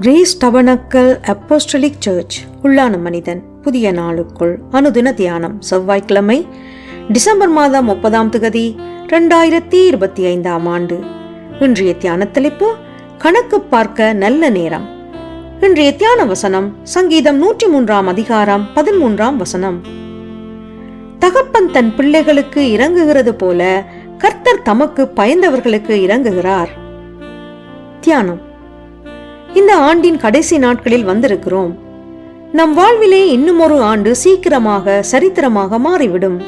Grace tabernacle apostolic search உள்ளான மனிதன் புதிய நாளுக்குள் அனுதின தியானம் செவ்வாய்க்கிழமை டிசம்பர் மாதம் முப்பதாம் திகதி ரெண்டாயிரத்தி இருபத்தி ஐந்தாம் ஆண்டு. இன்றைய தியான தலைப்பு கணக்கு பார்க்க நல்ல நேரம். இன்றைய தியான வசனம் சங்கீதம் நூற்றி மூன்றாம் அதிகாரம் பதிமூன்றாம் வசனம். தகப்பன் தன் பிள்ளைகளுக்கு இறங்குகிறது போல கர்த்தர் தமக்கு பயந்தவர்களுக்கு இறங்குகிறார். தியானம். இந்த ஆண்டின் கடைசி நாட்களில் வந்திருக்கிறோம். நம் வாழ்விலே இன்னும் ஒரு ஆண்டு சீக்கிரமாக சரித்திரமாக மாறிவிடும்.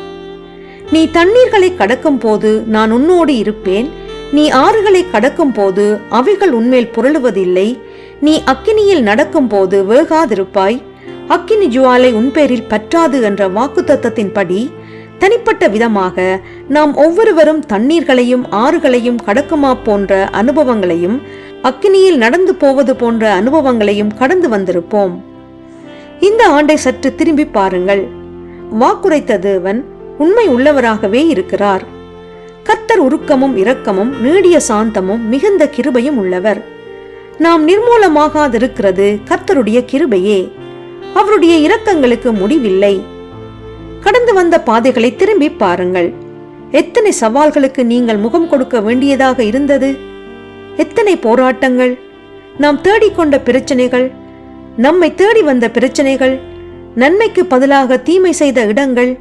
நீ தண்ணீர்களை கடக்கும் போது நான் உன்னோடு இருப்பேன். நீ ஆறுகளை கடக்கும் போது அவைகள் உன்மேல் புரளுவதில்லை. நீ அக்கினியில் நடக்கும் போது வேகாதிருப்பாய் அக்கினி ஜுவாலை உன் பேரில் பற்றாது என்ற வாக்குத்தத்தத்தின்படி தனிப்பட்ட விதமாக நாம் ஒவ்வொருவரும் தண்ணீர்களையும் ஆறுகளையும் கடக்குமா போன்ற அனுபவங்களையும் அக்கினியில் நடந்து போவது போன்ற அனுபவங்களையும் கடந்து வந்திருப்போம். இந்த ஆண்டை சற்று திரும்பி பாருங்கள். வாக்குரைத்த தேவன் உண்மை உள்ளவராகவே இருக்கிறார். கத்தர் உருக்கமும் இரக்கமும் நீடிய சாந்தமும் மிகுந்த கிருபையும் உள்ளவர். நாம் நிர்மூலமாகாதிருக்கிறது கர்த்தருடைய கிருபையே. அவருடைய இரக்கங்களுக்கு முடிவில்லை. கடந்து வந்த பாதைகளை திரும்பி பாருங்கள். எத்தனை சவால்களுக்கு நீங்கள் முகம் கொடுக்க வேண்டியதாக இருந்தது? எத்தனை போராட்டங்கள்? நாம் தேடிக்கொண்ட பிரச்சனைகள் நம்மை தேடி வந்த பிரச்சனைகள் நன்மைக்கு பதிலாக தீமை செய்த இடங்கள்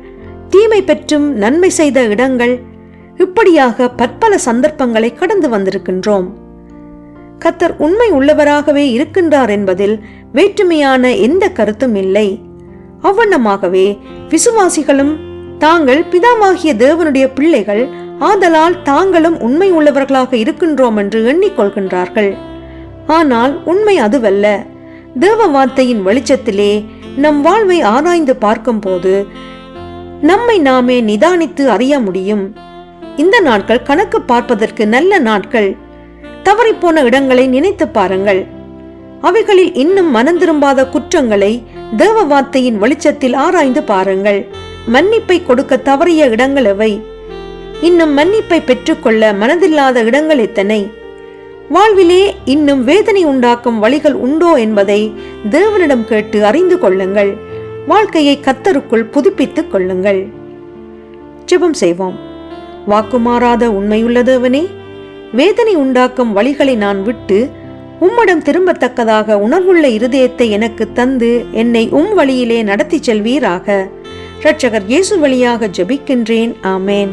தீமை பெற்றும் நன்மை செய்த இடங்கள் இப்படியாக பற்பல சந்தர்ப்பங்களை கடந்து வந்திருக்கின்றோம். கத்தர் உண்மை உள்ளவராகவே இருக்கின்றார் என்பதில் வேற்றுமையான எந்த கருத்தும் இல்லை. அவ்வண்ணமாகவே விசுவாசிகளும் தாங்கள் பிதாமாகிய தேவனுடைய பிள்ளைகள் ஆதலால் தாங்களும் உண்மை உள்ளவர்களாக இருக்கின்றோம் என்று எண்ணிக்கொள்கின்றார்கள். ஆனால் உண்மை அதுவல்ல. தேவ வார்த்தையின் வெளிச்சத்திலே நம் வாழ்வை ஆராய்ந்து பார்க்கும்போது நம்மை நாமே நிதானித்து அறிய முடியும். இந்த நாட்கள் கணக்கு பார்ப்பதற்கு நல்ல நாட்கள். தவறிப்போன இடங்களை நினைத்து பாருங்கள். அவைகளில் இன்னும் மனம் திரும்பாத குற்றங்களை தேவ வார்த்தையின் வெளிச்சத்தில் ஆராய்ந்து பாருங்கள். மன்னிப்பை கொடுக்க தவறிய இடங்கள் எவை? இன்னும் மன்னிப்பை பெற்றுக்கொள்ள மனதில்லாத இடங்கள் எத்தனை? வாழ்விலே இன்னும் வேதனை உண்டாக்கும் வழிகள் உண்டோ என்பதை தேவனிடம் கேட்டு அறிந்து கொள்ளுங்கள். வாழ்க்கையை கத்தருக்குள் புதுப்பித்துக் கொள்ளுங்கள். ஜெபம் செய்வோம். வாக்குமாறாத உண்மையுள்ள தேவனே வேதனை உண்டாக்கும் வழிகளை நான் விட்டு உம்மிடம் திரும்பத்தக்கதாக உணர்வுள்ள இருதயத்தை எனக்கு தந்து என்னை உம் வழியிலே நடத்தி செல்வீராக. இரட்சகர் இயேசு வழியாக ஜபிக்கின்றேன். ஆமேன்.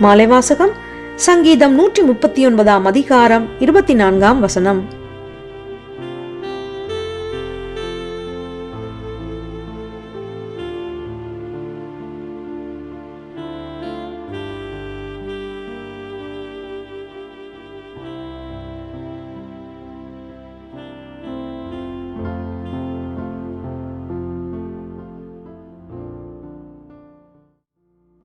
மாலைவாசகம் சங்கீதம் நூற்றி முப்பத்தி ஒன்பதாம் அதிகாரம் இருபத்தி நான்காம் வசனம்.